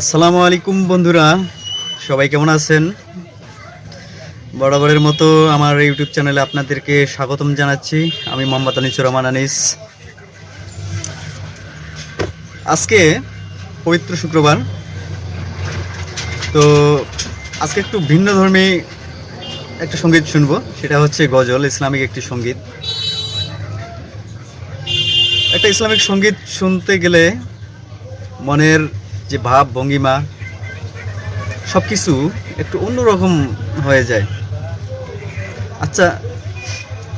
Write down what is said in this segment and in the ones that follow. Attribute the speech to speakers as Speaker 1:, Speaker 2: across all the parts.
Speaker 1: আসসালামু আলাইকুম বন্ধুরা, সবাই কেমন আছেন? বরাবরের মতো আমার ইউটিউব চ্যানেলে আপনাদেরকে স্বাগতম জানাচ্ছি। আমি মোহাম্মদ আনিসুর রহমান আনিস। আজকে পবিত্র শুক্রবার। তো আজকে একটু ভিন্ন ধর্মী একটা সংগীত শুনব, সেটা হচ্ছে গজল, ইসলামিক একটি সংগীত। একটা ইসলামিক সংগীত শুনতে গেলে মনের যে ভাব, ভঙ্গিমা সব কিছু একটু অন্যরকম হয়ে যায়। আচ্ছা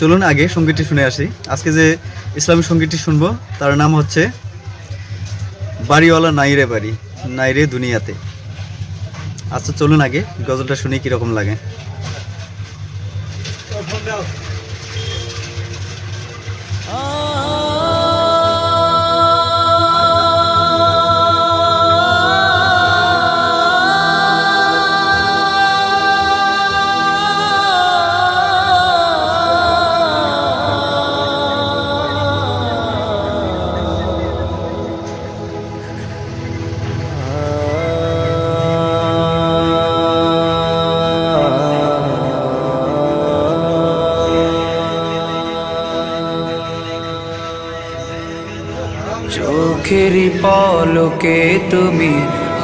Speaker 1: চলুন আগে সঙ্গীতটি শুনে আসি। আজকে যে ইসলামী সঙ্গীতটি শুনব, তার নাম হচ্ছে বাড়িওয়ালা নাইরে বাড়ি নাইরে দুনিয়াতে। আচ্ছা চলুন আগে গজলটা শুনি কীরকম লাগে।
Speaker 2: পলকে তুমি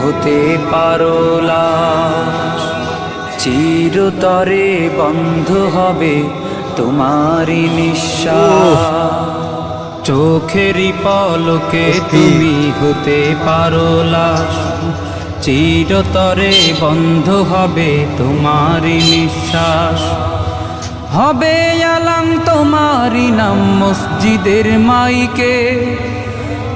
Speaker 2: হতে পারো লাশ। চিরতরে বন্ধ হবে তোমারই নিঃশ্বাস। চোখের পলকে তুমি হতে পারো লাশ। চিরতরে বন্ধ হবে তোমারই নিঃশ্বাস। হবে আলাম তোমারই নাম মসজিদের মাইকে।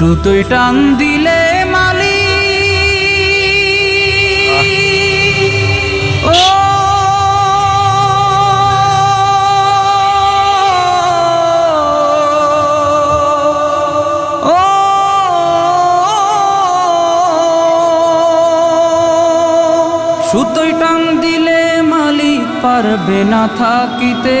Speaker 2: সুতোয় টান দিলে মালি। ও। সুতোয় টান দিলে মালি পারবে না থাকিতে।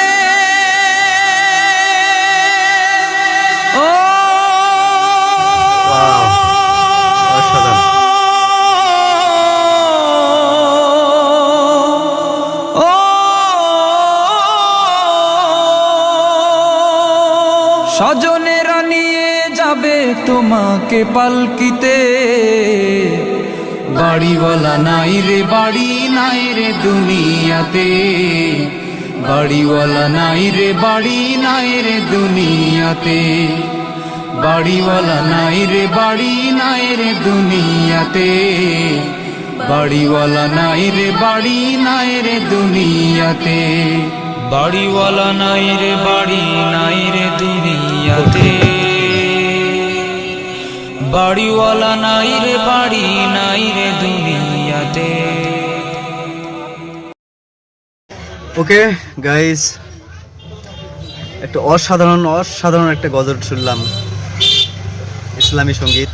Speaker 2: তোমাকে পালকিতে। বাড়িওয়ালা নাই রে, বাড়ি নাই রে দুনিয়াতে। বাড়িওয়ালা নাই রে, বাড়ি নাই রে দুনিয়াতে। বাড়িওয়ালা নাই রে, বাড়ি নাই রে দুনিয়াতে। বাড়িওয়ালা নাই রে, বাড়ি নাই রে দুনিয়াতে।
Speaker 3: বাড়িওয়ালা নাই রে, বাড়ি নাই রে দুনিয়াতে। বাড়িওয়ালা নাই রে, বাড়ি নাই রে দুনিয়াতে।
Speaker 1: ওকে গাইস একটা অসাধারণ অসাধারণ একটা গজল শুনলাম। ইসলামী সংগীত।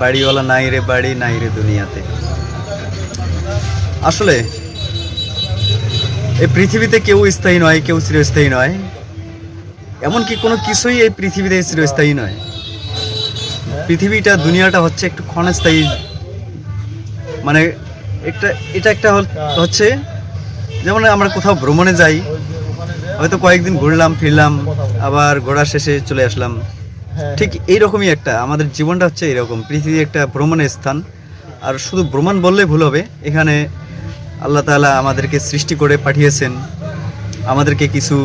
Speaker 1: বাড়িওয়ালা নাই রে, বাড়ি নাই রে দুনিয়াতে। আসলে, এই পৃথিবীতে কেউ স্থায়ী নয়, কেউ চিরস্থায়ী নয়। এমনকি কোনো কিছুই এই পৃথিবীতে চিরস্থায়ী নয়। পৃথিবীটা, দুনিয়াটা হচ্ছে একটু ক্ষণস্থায়ী। মানে একটা, এটা একটা হচ্ছে, যেমন আমরা কোথাও ভ্রমণে যাই, হয়তো কয়েকদিন ঘুরলাম, ফিরলাম, আবার ঘোরা শেষে চলে আসলাম। ঠিক এইরকমই একটা, আমাদের জীবনটা হচ্ছে এরকম পৃথিবী একটা ভ্রমণের স্থান। আর শুধু ভ্রমণ বললে ভুল হবে, এখানে আল্লাহ তাআলা আমাদেরকে সৃষ্টি করে পাঠিয়েছেন, আমাদেরকে কিছু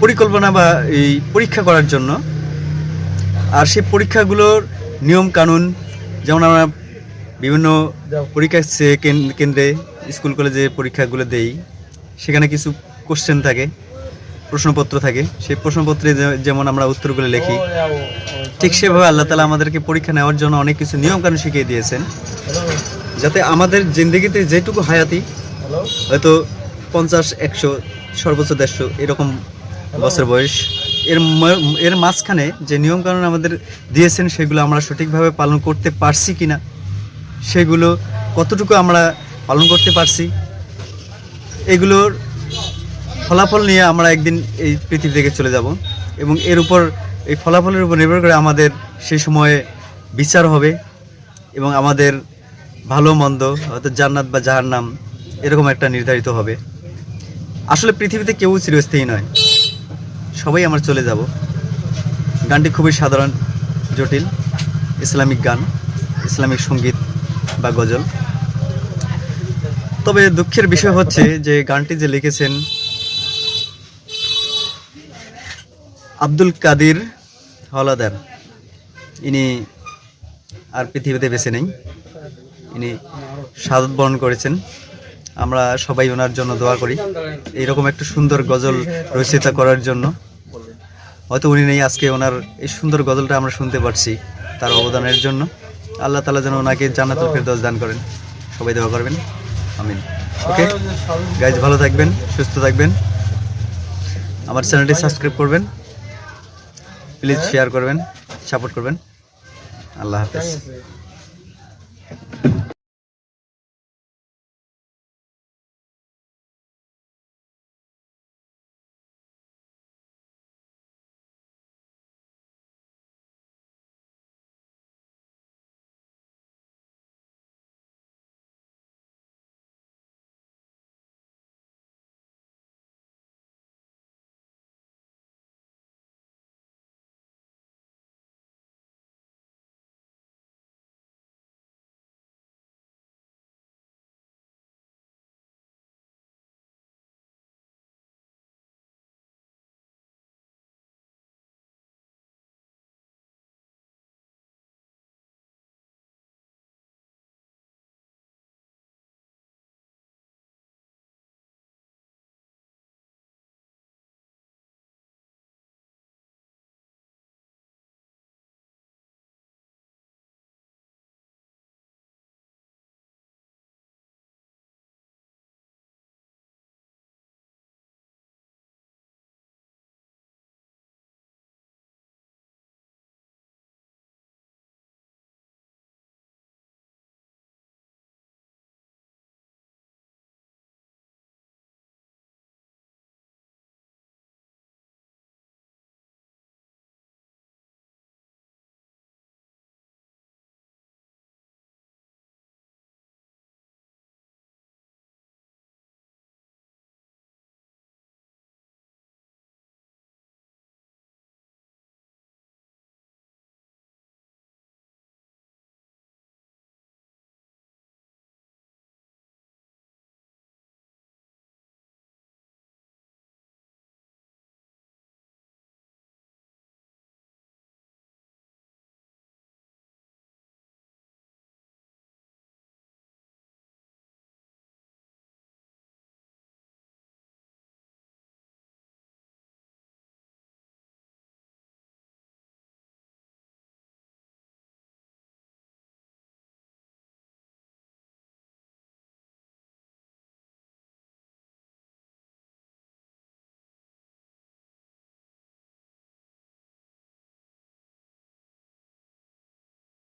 Speaker 1: পরিকল্পনা বা এই পরীক্ষা করার জন্য। আর সেই পরীক্ষাগুলোর নিয়ম কানুন, যেমন আমরা বিভিন্ন পরীক্ষা কেন্দ্রে, স্কুল কলেজে পরীক্ষাগুলো দেই, সেখানে কিছু কোশ্চেন থাকে, প্রশ্নপত্র থাকে। সেই প্রশ্নপত্রে যেমন আমরা উত্তরগুলো লিখি, ঠিক সেভাবে আল্লাহ তালা আমাদেরকে পরীক্ষা নেওয়ার জন্য অনেক কিছু নিয়ম কানুন শিখিয়ে দিয়েছেন। যাতে আমাদের জিন্দগিতে যেটুকু হায়াতি, হয়তো পঞ্চাশ, একশো, সর্বোচ্চ দেড়শো এরকম বছর বয়স এর এর মাঝখানে যে নিয়মকানুন আমাদের দিয়েছেন, সেগুলো আমরা সঠিকভাবে পালন করতে পারছি কি না সেগুলো কতটুকু আমরা পালন করতে পারছি, এগুলোর ফলাফল নিয়ে আমরা একদিন এই পৃথিবী থেকে চলে যাব এবং এর উপর, এই ফলাফলের উপর নির্ভর করে আমাদের সেই সময়ে বিচার হবে এবং আমাদের ভালো মন্দ, হয়তো জান্নাত বা জাহান্নাম এরকম একটা নির্ধারিত হবে। আসলে পৃথিবীতে কেউ চিরস্থায়ী নয়। সবাই আমরা চলে যাব। গানটি খুবই সাধারণ, জটিল, ইসলামিক গান, ইসলামিক সংগীত বা গজল। তবে দুঃখের বিষয় হচ্ছে যে গানটি যে লিখেছেন আব্দুল কাদির হলাদার ইনি আর পৃথিবীতে বেঁচে নেই। ইনি সাদত বরণ করেছেন। আমরা সবাই ওনার জন্য দোয়া করি। এইরকম একটা সুন্দর গজল রচয়িতা করার জন্য। হয়তো উনি নেই আজকে ওনার এই সুন্দর গজলটা আমরা শুনতে পারছি তার অবদানের জন্য। আল্লাহ তালা যেন ওনাকে জান্নাতুল ফেরদৌস দান করেন। সবাই দোয়া করবেন। আমিন। ওকে গাইজ ভালো থাকবেন, সুস্থ থাকবেন। আমার চ্যানেলটি সাবস্ক্রাইব করবেন। প্লিজ শেয়ার করবেন সাপোর্ট করবেন। আল্লাহ হাফেজ।